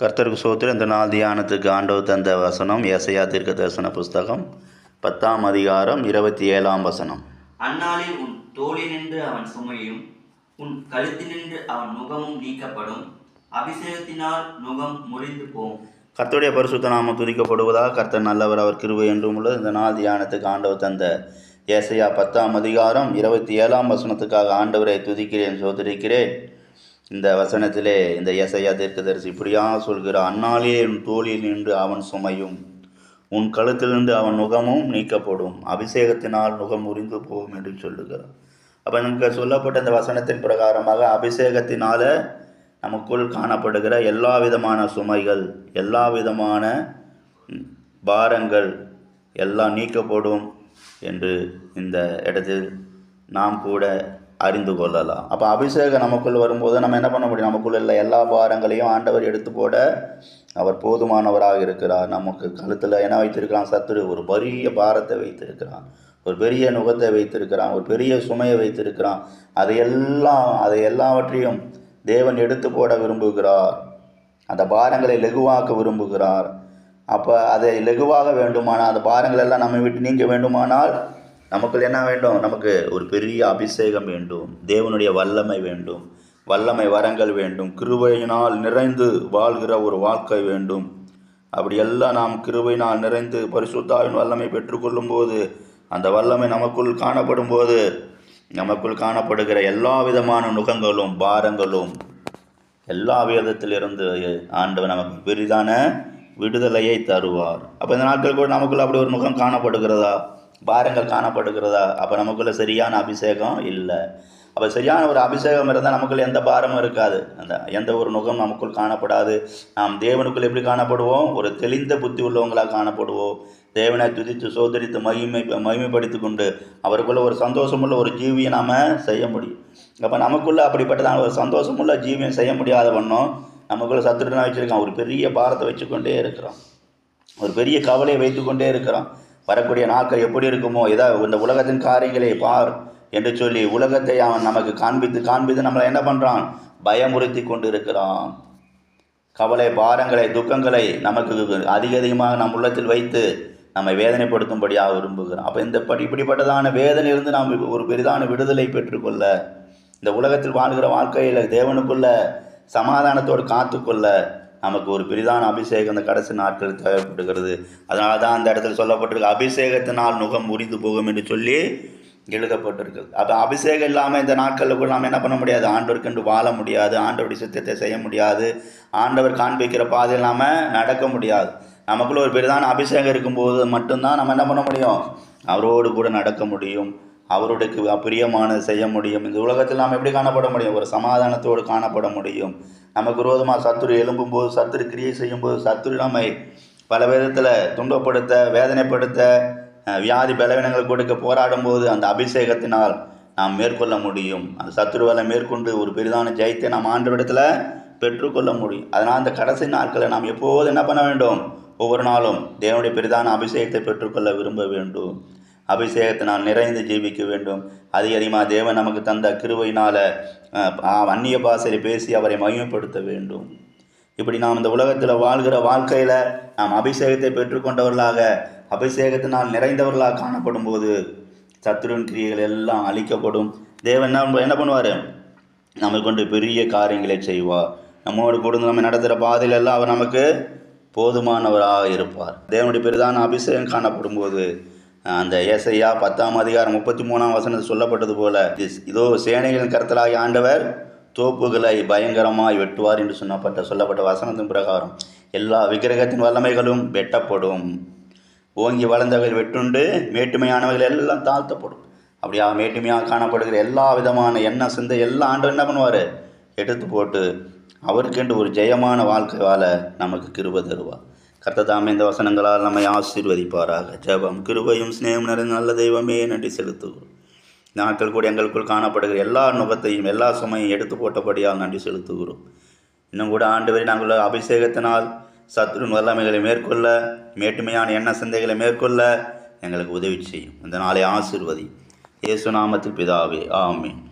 கர்த்தருக்கு சோத்திரம். இந்த நாள் தியானத்துக்கு ஆண்டவர் தந்த வசனம் ஏசையா தீர்க்க தரிசன புஸ்தகம் பத்தாம் அதிகாரம் இருபத்தி ஏழாம் வசனம். அந்நாளில் உன் தோளினின்று அவன் சுமையும் உன் கழுத்தினின்று அவன் நுகமும் நீக்கப்படும். அபிஷேகத்தினால் நுகம் முறிந்து போம். கர்த்தருடைய பரிசுத்த நாமம் துதிக்கப்படுவதாக கர்த்தர் நல்லவர் அவர் கிருபை என்றும் உள்ளது. இந்த நாள் தியானத்துக்கு ஆண்டவர் தந்த ஏசையா பத்தாம் அதிகாரம் இருபத்தி ஏழாம் வசனத்துக்காக ஆண்டவரை துதிக்கிறேன் சோதரிக்கிறேன். இந்த வசனத்திலே இந்த ஏசையா தீர்க்கதரிசி இப்படியா சொல்கிறார் அந்நாளே உன் தோளில் நின்று அவன் சுமையும் உன் கழுத்திலிருந்து அவன் நுகமும் நீக்கப்படும். அபிஷேகத்தினால் நுகம் முறிந்து போகும் என்று சொல்லுகிறார். அப்போ நமக்கு சொல்லப்பட்ட இந்த வசனத்தின் பிரகாரமாக அபிஷேகத்தினால நமக்குள் காணப்படுகிற எல்லா விதமான சுமைகள் எல்லா விதமான பாரங்கள் எல்லாம் நீக்கப்படும் என்று இந்த இடத்தில் நாம் கூட அறிந்து கொள்ளலாம். அப்போ அபிஷேகம் நமக்குள் வரும்போது நம்ம என்ன பண்ண முடியும்? நமக்குள்ள இல்லை எல்லா பாரங்களையும் ஆண்டவர் எடுத்து போட அவர் போதுமானவராக இருக்கிறார். நமக்கு கழுத்தில் என்ன வைத்திருக்கிறான்? சத்துரு. ஒரு பெரிய பாரத்தை வைத்திருக்கிறான். ஒரு பெரிய நுகத்தை வைத்திருக்கிறான். ஒரு பெரிய சுமையை வைத்திருக்கிறான். அதையெல்லாம் அதை எல்லாவற்றையும் தேவன் எடுத்து போட விரும்புகிறார். அந்த பாரங்களை லெகுவாக்க விரும்புகிறார். அப்போ அதை லெகுவாக வேண்டுமானால் அந்த பாரங்கள் எல்லாம் நம்மை விட்டு நீங்க வேண்டுமானால் நமக்குள் என்ன வேண்டும்? நமக்கு ஒரு பெரிய அபிஷேகம் வேண்டும். தேவனுடைய வல்லமை வேண்டும். வல்லமை வரங்கள் வேண்டும். கிருபையினால் நிறைந்து வாழ்கிற ஒரு வாழ்க்கை வேண்டும். அப்படியெல்லாம் நாம் கிருபையினால் நிறைந்து பரிசுத்தாவின் வல்லமை பெற்றுக்கொள்ளும் போது அந்த வல்லமை நமக்குள் காணப்படும் போது நமக்குள் காணப்படுகிற எல்லா விதமான நுகங்களும் பாரங்களும் எல்லா விதத்திலிருந்து ஆண்டவர் நமக்கு பெரிதான விடுதலையை தருவார். அப்போ இந்த நாட்கள் கூட நமக்குள்ள அப்படி ஒரு முகம் காணப்படுகிறதா? பாரங்கள் காணப்படுகிறதா? அப்போ நமக்குள்ள சரியான அபிஷேகம் இல்லை. அப்போ சரியான ஒரு அபிஷேகம் இருந்தால் நமக்குள்ள எந்த பாரமும் இருக்காது. அந்த எந்த ஒரு நுகம் நமக்குள் காணப்படாது. நாம் தேவனுக்குள் எப்படி காணப்படுவோம்? ஒரு தெளிந்த புத்தி உள்ளவங்களாக காணப்படுவோம். தேவனை துதித்து சோதரித்து மகிமை மகிமைப்படுத்தி கொண்டு அவருக்குள்ள ஒரு சந்தோஷமுள்ள ஒரு ஜீவியை நாம் செய்ய முடியும். அப்போ நமக்குள்ள அப்படிப்பட்டதான ஒரு சந்தோஷமுள்ள ஜீவியம் செய்ய முடியாத பண்ணோம் நமக்குள்ளே சத்துருனா வச்சுருக்கான். ஒரு பெரிய பாரத்தை வச்சுக்கொண்டே இருக்கிறோம் ஒரு பெரிய கவலையை வைத்துக்கொண்டே இருக்கிறோம் வரக்கூடிய நாட்கள் எப்படி இருக்குமோ ஏதோ இந்த உலகத்தின் காரியங்களை பார் என்று சொல்லி உலகத்தை அவன் நமக்கு காண்பித்து காண்பித்து நம்மளை என்ன பண்ணுறான் பயமுறுத்தி கொண்டு இருக்கிறான் கவலை பாரங்களை துக்கங்களை நமக்கு அதிக அதிகமாக நம் உள்ளத்தில் வைத்து நம்மை வேதனைப்படுத்தும்படியாக விரும்புகிறோம் அப்போ இந்த படி இப்படிப்பட்டதான வேதனையிலிருந்து நாம் ஒரு பெரிதான விடுதலை பெற்றுக்கொள்ள இந்த உலகத்தில் வாழ்கிற வாழ்க்கையில் தேவனுக்குள்ள சமாதானத்தோடு காத்துக்கொள்ள நமக்கு ஒரு பெரிதான அபிஷேகம் இந்த கடைசி நாட்கள் தேவைப்படுகிறது. அதனால தான் அந்த இடத்துல சொல்லப்பட்டிருக்கு அபிஷேகத்தினால் நுகம் முறிந்து போகும் என்று சொல்லி எழுதப்பட்டிருக்கு அப்போ அபிஷேகம் இல்லாமல் இந்த நாட்களில் கூட நாம் என்ன பண்ண முடியாது? ஆண்டவருக்கென்று வாழ முடியாது ஆண்டவருடைய சித்தத்தை செய்ய முடியாது ஆண்டவர் காண்பிக்கிற பாதை இல்லாமல் நடக்க முடியாது. நமக்குள்ள ஒரு பெரிதான அபிஷேகம் இருக்கும்போது மட்டும்தான் நம்ம என்ன பண்ண முடியும்? அவரோடு கூட நடக்க முடியும். அவருடைய பிரியமானது செய்ய முடியும். இந்த உலகத்தில் நாம் எப்படி காணப்பட முடியும்? ஒரு சமாதானத்தோடு காணப்பட முடியும். நமக்கு விரோதமாக சத்துரு எழும்பும்போது சத்துரு கிரியை செய்யும்போது சத்துரு நம்மை பல விதத்தில் துன்பப்படுத்த வேதனைப்படுத்த வியாதி பலவீனங்கள் கொடுக்க போராடும் போது அந்த அபிஷேகத்தினால் நாம் மேற்கொள்ள முடியும். அந்த சத்துருவலை மேற்கொண்டு ஒரு பெரிதான ஜெயத்தை நாம் ஆண்டவரிடத்தில் பெற்றுக்கொள்ள முடியும். அதனால் அந்த கடைசி நாட்களை நாம் எப்போது என்ன பண்ண வேண்டும்? ஒவ்வொரு நாளும் தேவனுடைய பெரிதான அபிஷேகத்தை பெற்றுக்கொள்ள விரும்ப வேண்டும். அபிஷேகத்தினால் நிறைந்து ஜீவிக்க வேண்டும். அதிக அதிகமாக தேவன் நமக்கு தந்த கிருவையினால் அந்நிய பாசையில் பேசி அவரை மகிமைப்படுத்த வேண்டும். இப்படி நாம் இந்த உலகத்தில் வாழ்கிற வாழ்க்கையில் நாம் அபிஷேகத்தை பெற்றுக்கொண்டவர்களாக அபிஷேகத்தினால் நிறைந்தவர்களாக காணப்படும் போது சத்துருவின் கிரியைகள் எல்லாம் அழிக்கப்படும். தேவன் என்ன என்ன பண்ணுவார்? நம்மை கொண்டு பெரிய காரியங்களை செய்வார். நம்மோடு கூட நம்ம நடத்துகிற பாதையில் எல்லாம் அவர் நமக்கு போதுமானவராக இருப்பார். தேவனுடைய பெரிதான அபிஷேகம் காணப்படும் போது அந்த ஏசையா பத்தாம் அதிகாரம் முப்பத்தி மூணாம் வசனத்தில் சொல்லப்பட்டது போல இதோ சேனைகளின் கருத்தலாகி ஆண்டவர் தோப்புகளை பயங்கரமாய் வெட்டுவார் என்று சொன்னப்பட்ட சொல்லப்பட்ட வசனத்தின் பிரகாரம் எல்லா விக்கிரகத்தின் வல்லமைகளும் வெட்டப்படும். ஓங்கி வளர்ந்தவர்கள் வெட்டுண்டு மேட்டுமையானவைகள் எல்லாம் தாழ்த்தப்படும். அப்படியா மேட்டுமையாக காணப்படுகிற எல்லா விதமான எண்ணம் சிந்தை எல்லா ஆண்டும் என்ன பண்ணுவார்? எடுத்து போட்டு அவருக்கென்று ஒரு ஜெயமான வாழ்க்கை வாழ நமக்கு கிருப தருவார். கர்த்ததாமே இந்த வசனங்களால் நம்மை ஆசீர்வதிப்பாராக. ஜெபம் கிருபையும் ஸ்நேகம் நிறைந்த நல்ல தெய்வமே நன்றி செலுத்துகிறோம் நாட்கள் கூட எங்களுக்குள் காணப்படுகிற எல்லா நுகத்தையும் எல்லா சுமையும் எடுத்து போட்டபடியால் நன்றி செலுத்துகிறோம். இன்னும் கூட ஆண்டவரை நாங்கள் அபிஷேகத்தினால் சத்ரு வல்லமைகளை மேற்கொள்ள மேட்டுமையான எண்ண சிந்தைகளை மேற்கொள்ள எங்களுக்கு உதவி செய்யும். இந்த நாளை ஆசிர்வதி. இயேசு நாமத்தில் பிதாவே ஆமீன்.